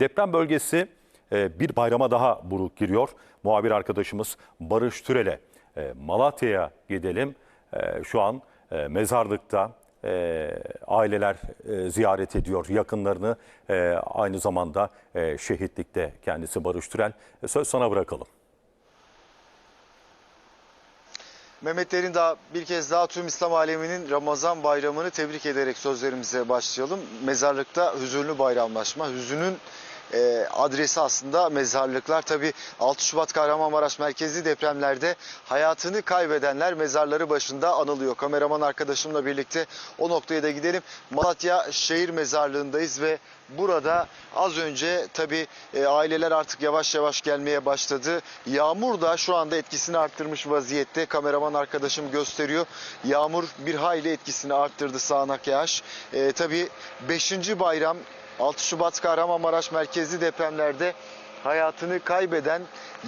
Deprem bölgesi e, bir bayrama daha buruk giriyor. Muhabir arkadaşımız Barış Türel'e e, Malatya'ya gidelim. E, Şu an mezarlıkta aileler ziyaret ediyor yakınlarını. Aynı zamanda şehitlikte kendisi Barış Türel. Söz sana bırakalım. Mehmet Derindağ bir kez daha tüm İslam aleminin Ramazan bayramını tebrik ederek sözlerimize başlayalım. Mezarlıkta hüzünlü bayramlaşma, hüzünün e, adresi aslında mezarlıklar. Tabi 6 Şubat Kahramanmaraş merkezi depremlerde hayatını kaybedenler mezarları başında anılıyor. Kameraman arkadaşımla birlikte o noktaya da gidelim. Malatya şehir mezarlığındayız ve burada az önce tabi aileler artık yavaş yavaş gelmeye başladı. Yağmur da şu anda etkisini arttırmış vaziyette. Kameraman arkadaşım gösteriyor. Yağmur bir hayli etkisini arttırdı sağanak yağış. E, tabi 5. bayram 6 Şubat Kahramanmaraş merkezli depremlerde hayatını kaybeden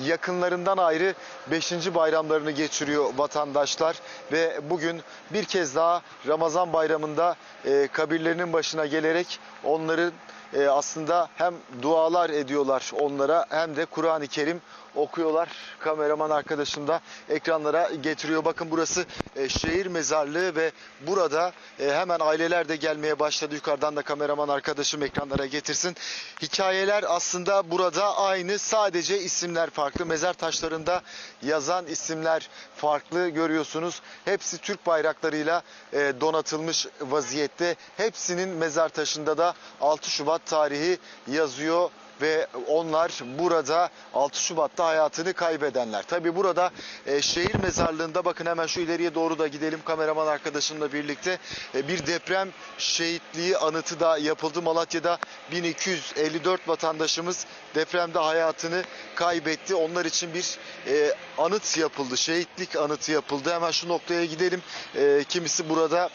yakınlarından ayrı 5. bayramlarını geçiriyor vatandaşlar ve bugün bir kez daha Ramazan bayramında e, kabirlerinin başına gelerek onların e, aslında hem dualar ediyorlar onlara hem de Kur'an-ı Kerim okuyorlar. Kameraman arkadaşım da ekranlara getiriyor. Bakın burası e, şehir mezarlığı ve burada e, hemen aileler de gelmeye başladı. Yukarıdan da kameraman arkadaşım ekranlara getirsin. Hikayeler aslında burada aynı. Sadece isimler. Mezar taşlarında yazan isimler farklı görüyorsunuz. Hepsi Türk bayraklarıyla e, donatılmış vaziyette. Hepsinin mezar taşında da 6 Şubat tarihi yazıyor ve onlar burada 6 Şubat'ta hayatını kaybedenler. Tabi burada e, şehir mezarlığında bakın hemen şu ileriye doğru da gidelim kameraman arkadaşımla birlikte e, bir deprem şehitliği anıtı da yapıldı. Malatya'da 1254 vatandaşımız depremde hayatını kaybetti. Onlar için bir e, anıt yapıldı. Şehitlik anıtı yapıldı. Hemen şu noktaya gidelim. E, kimisi burada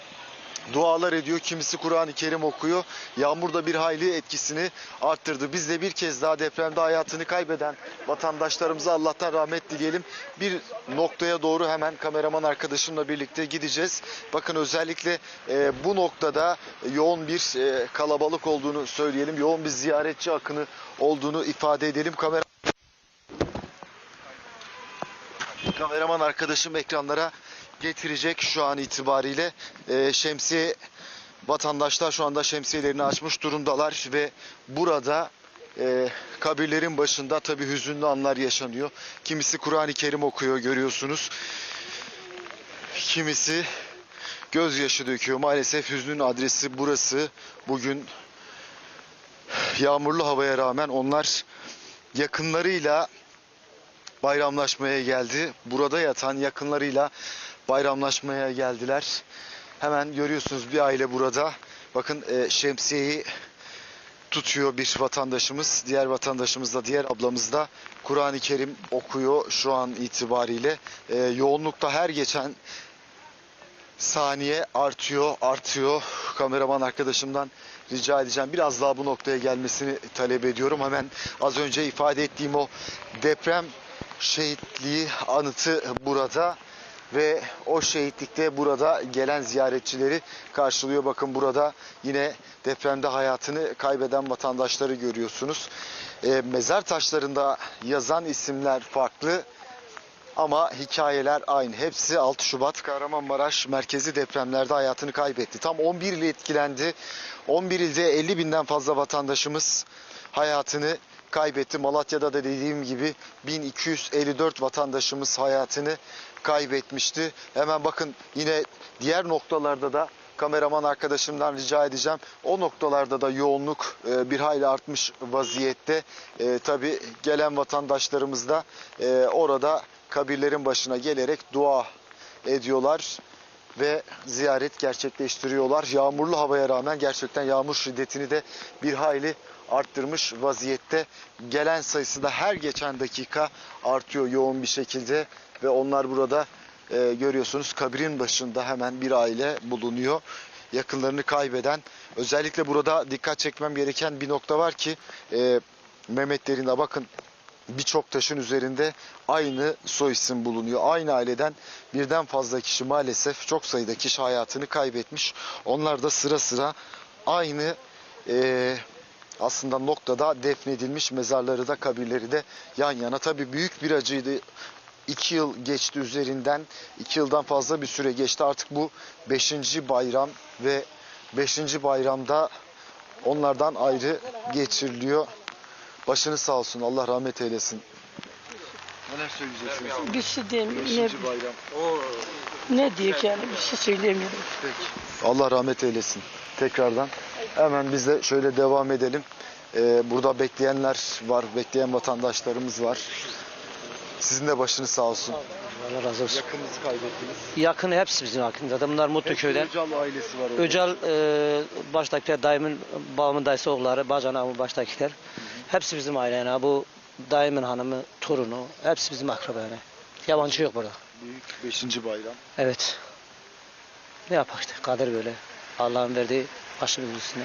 dualar ediyor. Kimisi Kur'an-ı Kerim okuyor. Yağmur da bir hayli etkisini arttırdı. Biz de bir kez daha depremde hayatını kaybeden vatandaşlarımıza Allah'tan rahmet dileyelim. Bir noktaya doğru hemen kameraman arkadaşımla birlikte gideceğiz. Bakın özellikle e, bu noktada yoğun bir e, kalabalık olduğunu söyleyelim. Yoğun bir ziyaretçi akını olduğunu ifade edelim. Kamera kameraman arkadaşım ekranlara getirecek şu an itibariyle. Ee, şemsiye vatandaşlar şu anda şemsiyelerini açmış durumdalar ve burada e, kabirlerin başında tabi hüzünlü anlar yaşanıyor. Kimisi Kur'an-ı Kerim okuyor görüyorsunuz. Kimisi gözyaşı döküyor. Maalesef hüznün adresi burası. Bugün yağmurlu havaya rağmen onlar yakınlarıyla bayramlaşmaya geldi. Burada yatan yakınlarıyla bayramlaşmaya geldiler. Hemen görüyorsunuz bir aile burada. Bakın e, şemsiyeyi tutuyor bir vatandaşımız. Diğer vatandaşımız da diğer ablamız da Kur'an-ı Kerim okuyor şu an itibariyle. E, yoğunlukta her geçen saniye artıyor, artıyor. Kameraman arkadaşımdan rica edeceğim. Biraz daha bu noktaya gelmesini talep ediyorum. Hemen az önce ifade ettiğim o deprem şehitliği anıtı burada ve o şehitlikte burada gelen ziyaretçileri karşılıyor. Bakın burada yine depremde hayatını kaybeden vatandaşları görüyorsunuz. E, mezar taşlarında yazan isimler farklı ama hikayeler aynı. Hepsi 6 Şubat Kahramanmaraş merkezi depremlerde hayatını kaybetti. Tam 11 ile etkilendi. 11 ilde 50 binden fazla vatandaşımız hayatını kaybetti. Malatya'da da dediğim gibi 1254 vatandaşımız hayatını kaybetmişti. Hemen bakın yine diğer noktalarda da kameraman arkadaşımdan rica edeceğim. O noktalarda da yoğunluk e, bir hayli artmış vaziyette. E, Tabi gelen vatandaşlarımız da e, orada kabirlerin başına gelerek dua ediyorlar ve ziyaret gerçekleştiriyorlar. Yağmurlu havaya rağmen gerçekten yağmur şiddetini de bir hayli arttırmış vaziyette. Gelen sayısı da her geçen dakika artıyor yoğun bir şekilde ve onlar burada e, görüyorsunuz kabirin başında hemen bir aile bulunuyor. Yakınlarını kaybeden özellikle burada dikkat çekmem gereken bir nokta var ki e, Mehmet bakın birçok taşın üzerinde aynı soy isim bulunuyor. Aynı aileden birden fazla kişi maalesef çok sayıda kişi hayatını kaybetmiş. Onlar da sıra sıra aynı e, aslında noktada defnedilmiş mezarları da kabirleri de yan yana. Tabii büyük bir acıydı. İki yıl geçti üzerinden. iki yıldan fazla bir süre geçti. Artık bu beşinci bayram ve beşinci bayramda onlardan ayrı geçiriliyor. Başınız sağ olsun. Allah rahmet eylesin. Neler söyleyeceksiniz? Bir şey diyemiyorum. Beşinci bayram. Ne, ne diyek yani bir şey söyleyemiyorum. Allah rahmet eylesin. Tekrardan. Hemen biz de şöyle devam edelim. Ee, burada bekleyenler var, bekleyen vatandaşlarımız var. Sizin de başınız sağ olsun. Allah razı olsun. Yakınınızı kaybettiniz. Yakın hepsi bizim yakında. Bunlar mutlu köyden. Öcalı ailesi var orada. Öcal e, baştakiler daimin babamın dayısı oğulları, bacanağımın baştakiler. Hepsi bizim aile yani. Bu daimin hanımı, torunu. Hepsi bizim akraba yani. Yabancı yok burada. Büyük beşinci bayram. Evet. Ne yapak işte kader böyle. Allah'ın verdiği başımızın üstüne.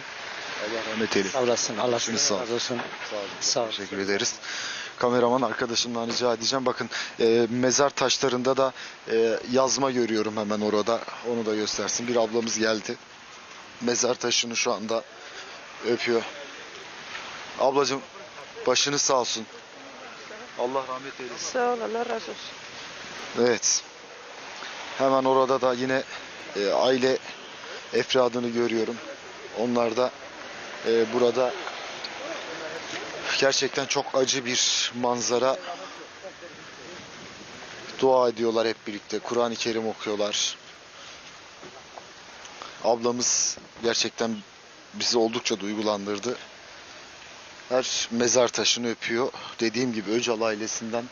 Allah rahmet eylesin. Sağ olasın. Allah Başınız sağ razı olsun. Sağ olun. Sağ ol. Teşekkür ederiz. Kameraman arkadaşımdan rica edeceğim. Bakın e, mezar taşlarında da e, yazma görüyorum hemen orada. Onu da göstersin. Bir ablamız geldi. Mezar taşını şu anda öpüyor. Ablacığım başınız sağ olsun. Allah rahmet eylesin. Sağ ol Allah razı olsun. Evet. Hemen orada da yine e, aile efradını görüyorum. Onlar da e, burada gerçekten çok acı bir manzara. Dua ediyorlar hep birlikte. Kur'an-ı Kerim okuyorlar. Ablamız gerçekten bizi oldukça duygulandırdı. Her mezar taşını öpüyor. Dediğim gibi Öcal ailesinden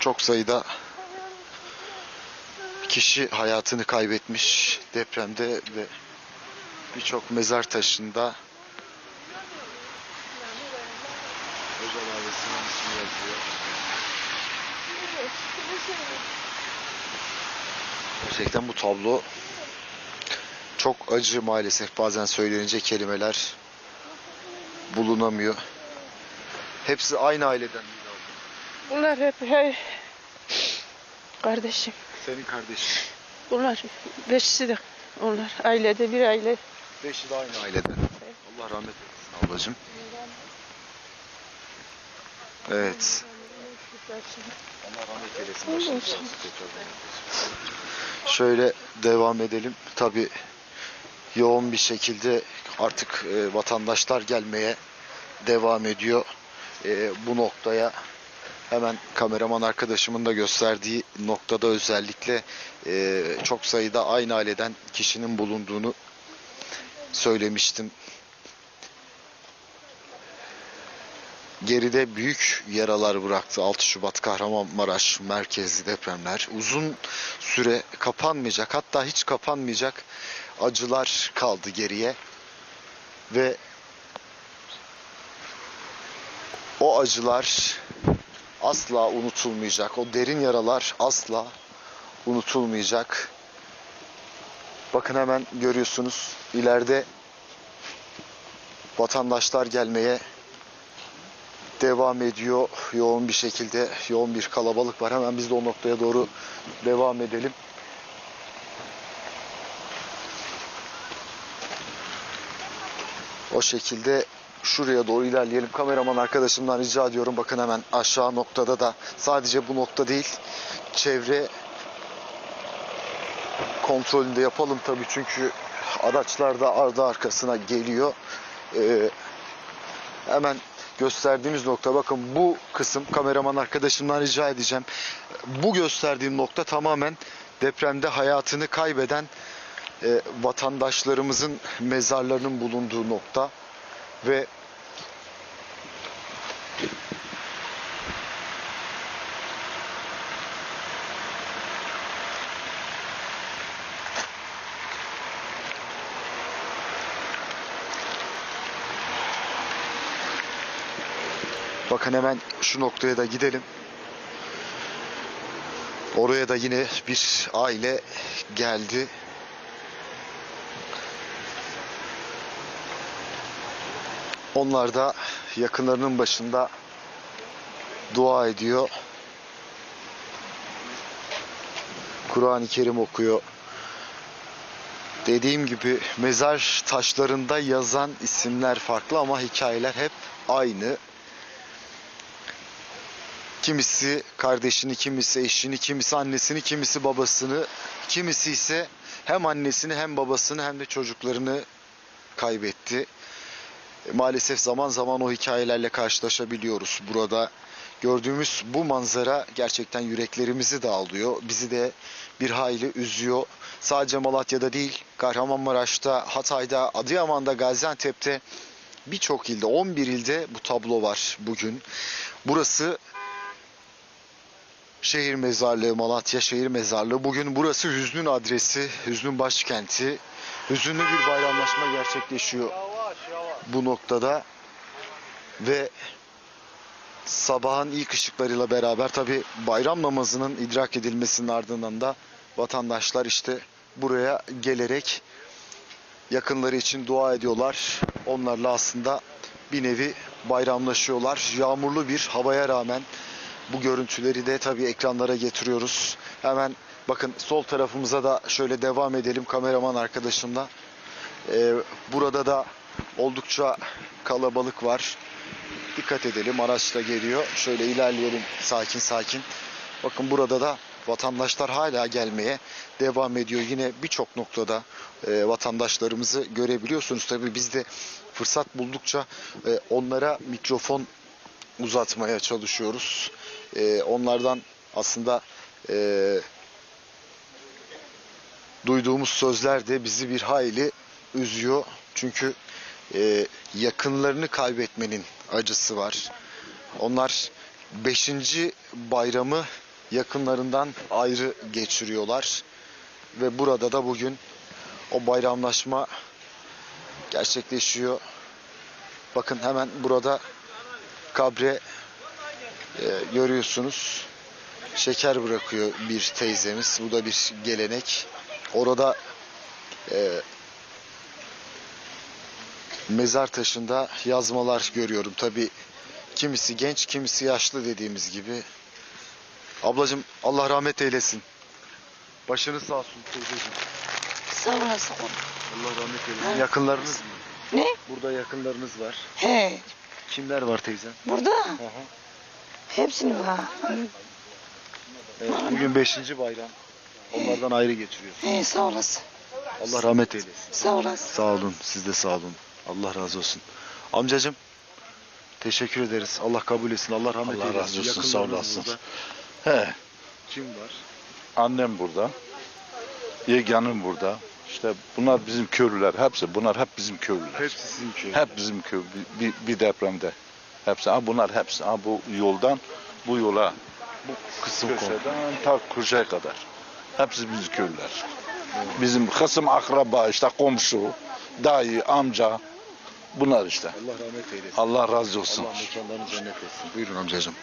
çok sayıda kişi hayatını kaybetmiş depremde ve birçok mezar taşında Özel ailesinin ismi yazıyor. Gerçekten bu tablo çok acı maalesef bazen söylenince kelimeler bulunamıyor. Hepsi aynı aileden? Bunlar hep hey, kardeşim. Senin kardeşin. Bunlar beşisi de onlar. Ailede bir aile. Beşi de aynı aileden. Allah rahmet eylesin ablacığım. Evet. Allah rahmet eylesin. Sağ olsun. Şöyle devam edelim. Tabi yoğun bir şekilde artık e, vatandaşlar gelmeye devam ediyor. E, bu noktaya hemen kameraman arkadaşımın da gösterdiği noktada özellikle e, çok sayıda aynı aileden kişinin bulunduğunu söylemiştim. Geride büyük yaralar bıraktı 6 Şubat Kahramanmaraş merkezli depremler. Uzun süre kapanmayacak hatta hiç kapanmayacak acılar kaldı geriye. Ve o acılar asla unutulmayacak. O derin yaralar asla unutulmayacak. Bakın hemen görüyorsunuz ileride vatandaşlar gelmeye devam ediyor. Yoğun bir şekilde yoğun bir kalabalık var. Hemen biz de o noktaya doğru devam edelim. O şekilde şuraya doğru ilerleyelim. Kameraman arkadaşımdan rica ediyorum. Bakın hemen aşağı noktada da sadece bu nokta değil. Çevre kontrolünde yapalım tabii çünkü araçlar da ardı arkasına geliyor. Ee, hemen gösterdiğimiz nokta bakın bu kısım kameraman arkadaşımdan rica edeceğim. Bu gösterdiğim nokta tamamen depremde hayatını kaybeden e, vatandaşlarımızın mezarlarının bulunduğu nokta ve Bakın hemen şu noktaya da gidelim. Oraya da yine bir aile geldi. Onlar da yakınlarının başında dua ediyor. Kur'an-ı Kerim okuyor. Dediğim gibi mezar taşlarında yazan isimler farklı ama hikayeler hep aynı. Kimisi kardeşini, kimisi eşini, kimisi annesini, kimisi babasını, kimisi ise hem annesini hem babasını hem de çocuklarını kaybetti. E, Maalesef zaman zaman o hikayelerle karşılaşabiliyoruz. Burada gördüğümüz bu manzara gerçekten yüreklerimizi dağılıyor. Bizi de bir hayli üzüyor. Sadece Malatya'da değil, Kahramanmaraş'ta, Hatay'da, Adıyaman'da, Gaziantep'te birçok ilde, 11 ilde bu tablo var bugün. Burası şehir mezarlığı, Malatya şehir mezarlığı. Bugün burası hüznün adresi, hüznün başkenti. Hüzünlü bir bayramlaşma gerçekleşiyor bu noktada. Ve sabahın ilk ışıklarıyla beraber tabi bayram namazının idrak edilmesinin ardından da vatandaşlar işte buraya gelerek yakınları için dua ediyorlar. Onlarla aslında bir nevi bayramlaşıyorlar. Yağmurlu bir havaya rağmen bu görüntüleri de tabii ekranlara getiriyoruz. Hemen bakın sol tarafımıza da şöyle devam edelim kameraman arkadaşımla. Ee, burada da oldukça kalabalık var. Dikkat edelim araç da geliyor. Şöyle ilerleyelim sakin sakin. Bakın burada da vatandaşlar hala gelmeye devam ediyor. Yine birçok noktada e, vatandaşlarımızı görebiliyorsunuz. Tabii biz de fırsat buldukça e, onlara mikrofon uzatmaya çalışıyoruz. E, onlardan aslında e, duyduğumuz sözler de bizi bir hayli üzüyor. Çünkü e, yakınlarını kaybetmenin acısı var. Onlar 5. bayramı yakınlarından ayrı geçiriyorlar. Ve burada da bugün o bayramlaşma gerçekleşiyor. Bakın hemen burada kabre e, görüyorsunuz. Şeker bırakıyor bir teyzemiz. Bu da bir gelenek. Orada e, mezar taşında yazmalar görüyorum. Tabi kimisi genç, kimisi yaşlı dediğimiz gibi. Ablacığım Allah rahmet eylesin. Başınız sağ olsun teyzeciğim. Sağ olasın. Allah rahmet eylesin. Yakınlarınız mı? Ne? Burada yakınlarınız var. He, Kimler var teyze? burada hepsini var. Evet, bugün 5. bayram. Onlardan ayrı geçiriyor. He, sağ olasın. Allah rahmet eylesin. Sağ olasın. Sağ olun. Siz de sağ olun. Allah razı olsun. Amcacığım teşekkür ederiz. Allah kabul etsin. Allah rahmet Allah eylesin. razı olsun, sağ olasın. He, Kim var? annem burada. Yeganım burada. İşte bunlar bizim köylüler. Hepsi. Bunlar hep bizim köylüler. Hepsi sizin köy. Hep bizim köy. Bir, bir, depremde. Hepsi. Ha, bunlar hepsi. Ha, bu yoldan bu yola Bu kısım köşeden ta Kuşa'ya kadar. Hepsi bizim köylüler. Bizim kısım akraba işte komşu, dayı, amca. Bunlar işte. Allah rahmet eylesin. Allah razı olsun. Allah mekanlarını cennet etsin. Buyurun amcacığım.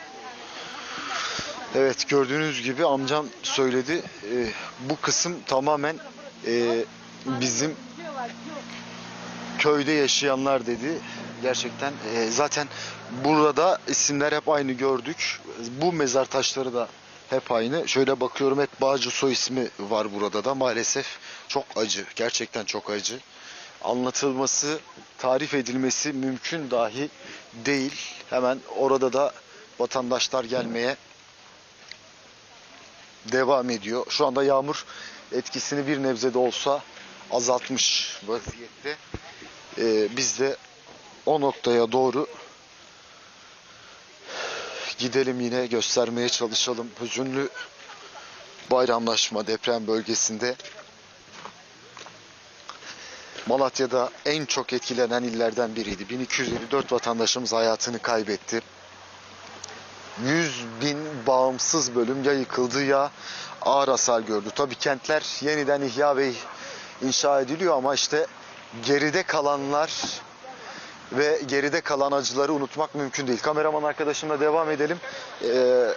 Evet gördüğünüz gibi amcam söyledi. Ee, bu kısım tamamen e, bizim köyde yaşayanlar dedi. Gerçekten e, zaten burada isimler hep aynı gördük. Bu mezar taşları da hep aynı. Şöyle bakıyorum hep Bağcı soy ismi var burada da. Maalesef çok acı. Gerçekten çok acı. Anlatılması, tarif edilmesi mümkün dahi değil. Hemen orada da vatandaşlar gelmeye devam ediyor. Şu anda yağmur etkisini bir nebze de olsa azaltmış vaziyette. Ee, biz de o noktaya doğru gidelim yine göstermeye çalışalım. Hüzünlü bayramlaşma deprem bölgesinde Malatya'da en çok etkilenen illerden biriydi. 1254 vatandaşımız hayatını kaybetti. 100 bin bağımsız bölüm ya yıkıldı ya ağır hasar gördü. Tabii kentler yeniden ihya ve inşa ediliyor ama işte geride kalanlar ve geride kalan acıları unutmak mümkün değil. Kameraman arkadaşımla devam edelim. Ee,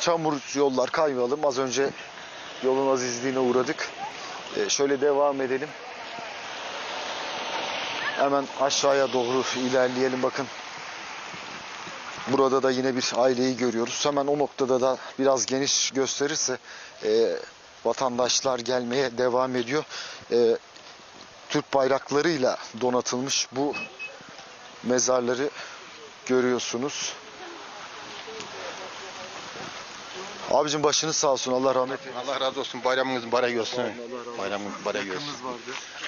çamur yollar kaymayalım. Az önce yolun azizliğine uğradık. Ee, şöyle devam edelim. Hemen aşağıya doğru ilerleyelim bakın. Burada da yine bir aileyi görüyoruz. Hemen o noktada da biraz geniş gösterirse e, vatandaşlar gelmeye devam ediyor. E, Türk bayraklarıyla donatılmış bu mezarları görüyorsunuz. Abicim başınız sağ olsun. Allah rahmet eylesin. Allah razı olsun. Bayramınız mübarek olsun. Bayramınız mübarek olsun. vardı.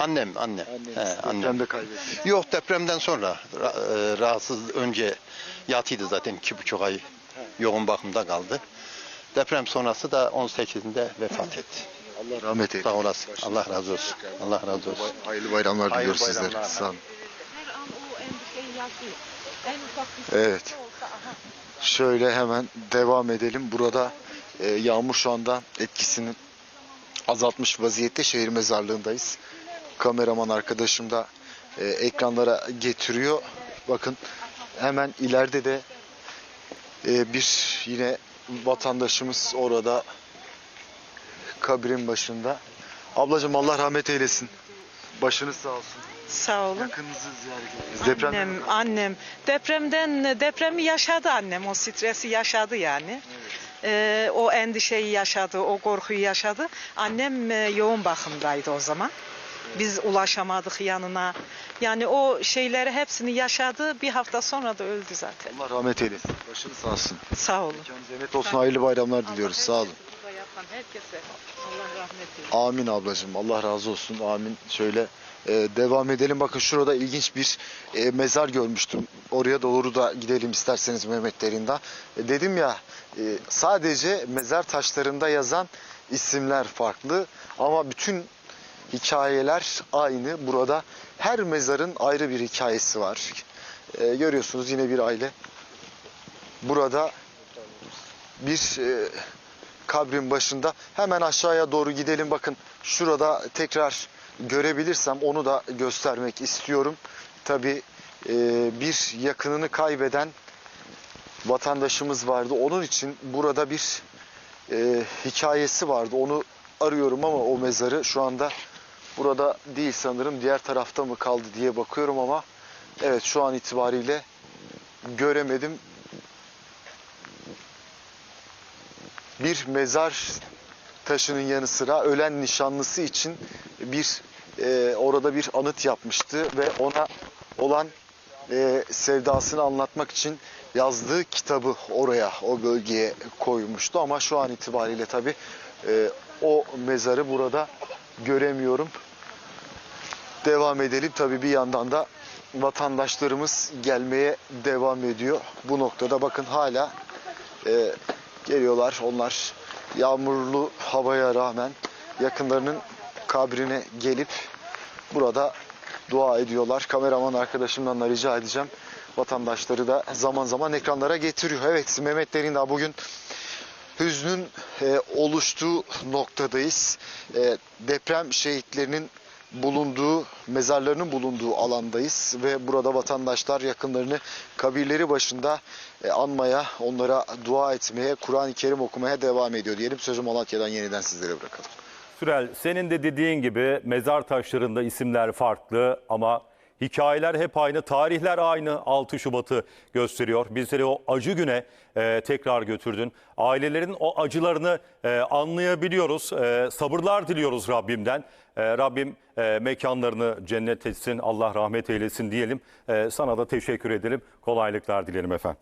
Annem, annem. He, annem. Depremde kaybettik. Yok depremden sonra ra- e, rahatsız önce yatıydı zaten iki buçuk ay yoğun bakımda kaldı. Deprem sonrası da 18'inde vefat etti. Allah rahmet eylesin. Sağ olasın. Allah razı olsun. Allah razı olsun. Hayırlı bayramlar Hayırlı diliyoruz sizlere. bayramlar. Sağ olun. Evet. Şöyle hemen devam edelim. Burada e, yağmur şu anda etkisini azaltmış vaziyette şehir mezarlığındayız. Kameraman arkadaşım da e, ekranlara getiriyor. Bakın hemen ileride de e, bir yine vatandaşımız orada kabrin başında. Ablacığım Allah rahmet eylesin. Başınız sağ olsun. Sağ olun. Yakınınızı ziyaret ettiniz. Annem, annem depremden depremi yaşadı annem o stresi yaşadı yani. Ee, o endişeyi yaşadı, o korkuyu yaşadı. Annem e, yoğun bakımdaydı o zaman. Biz ulaşamadık yanına. Yani o şeyleri hepsini yaşadı. Bir hafta sonra da öldü zaten. Allah rahmet eylesin. Başınız sağ olsun. Sağ olun. Mekanınız cennet olsun. Hayırlı bayramlar diliyoruz. Sağ olun. Yapan herkese Allah rahmet eylesin. Amin ablacığım. Allah razı olsun. Amin. Şöyle e, devam edelim. Bakın şurada ilginç bir e, mezar görmüştüm. Oraya doğru da gidelim isterseniz Mehmet Derin'da. E, dedim ya e, sadece mezar taşlarında yazan isimler farklı ama bütün hikayeler aynı. Burada her mezarın ayrı bir hikayesi var. E, görüyorsunuz yine bir aile. Burada bir e, kabrin başında. Hemen aşağıya doğru gidelim. Bakın şurada tekrar görebilirsem onu da göstermek istiyorum. Tabi bir yakınını kaybeden vatandaşımız vardı. Onun için burada bir e, hikayesi vardı. Onu arıyorum ama o mezarı şu anda burada değil sanırım. Diğer tarafta mı kaldı diye bakıyorum ama evet şu an itibariyle göremedim. Bir mezar taşının yanı sıra ölen nişanlısı için bir e, orada bir anıt yapmıştı ve ona olan e, sevdasını anlatmak için yazdığı kitabı oraya o bölgeye koymuştu ama şu an itibariyle tabi o mezarı burada göremiyorum. Devam edelim tabi bir yandan da vatandaşlarımız gelmeye devam ediyor. Bu noktada bakın hala e, geliyorlar. Onlar yağmurlu havaya rağmen yakınlarının kabrine gelip burada dua ediyorlar. Kameraman arkadaşımdan da rica edeceğim. Vatandaşları da zaman zaman ekranlara getiriyor. Evet Mehmet Derindağ bugün hüznün e, oluştuğu noktadayız. E, deprem şehitlerinin bulunduğu, mezarlarının bulunduğu alandayız ve burada vatandaşlar yakınlarını kabirleri başında e, anmaya, onlara dua etmeye, Kur'an-ı Kerim okumaya devam ediyor diyelim. Sözü Malatya'dan yeniden sizlere bırakalım. Sürel senin de dediğin gibi mezar taşlarında isimler farklı ama hikayeler hep aynı, tarihler aynı 6 Şubat'ı gösteriyor. Bizleri o acı güne e, tekrar götürdün. Ailelerin o acılarını e, anlayabiliyoruz. E, sabırlar diliyoruz Rabbimden. E, Rabbim e, mekanlarını cennet etsin, Allah rahmet eylesin diyelim. E, sana da teşekkür ederim. Kolaylıklar dilerim efendim.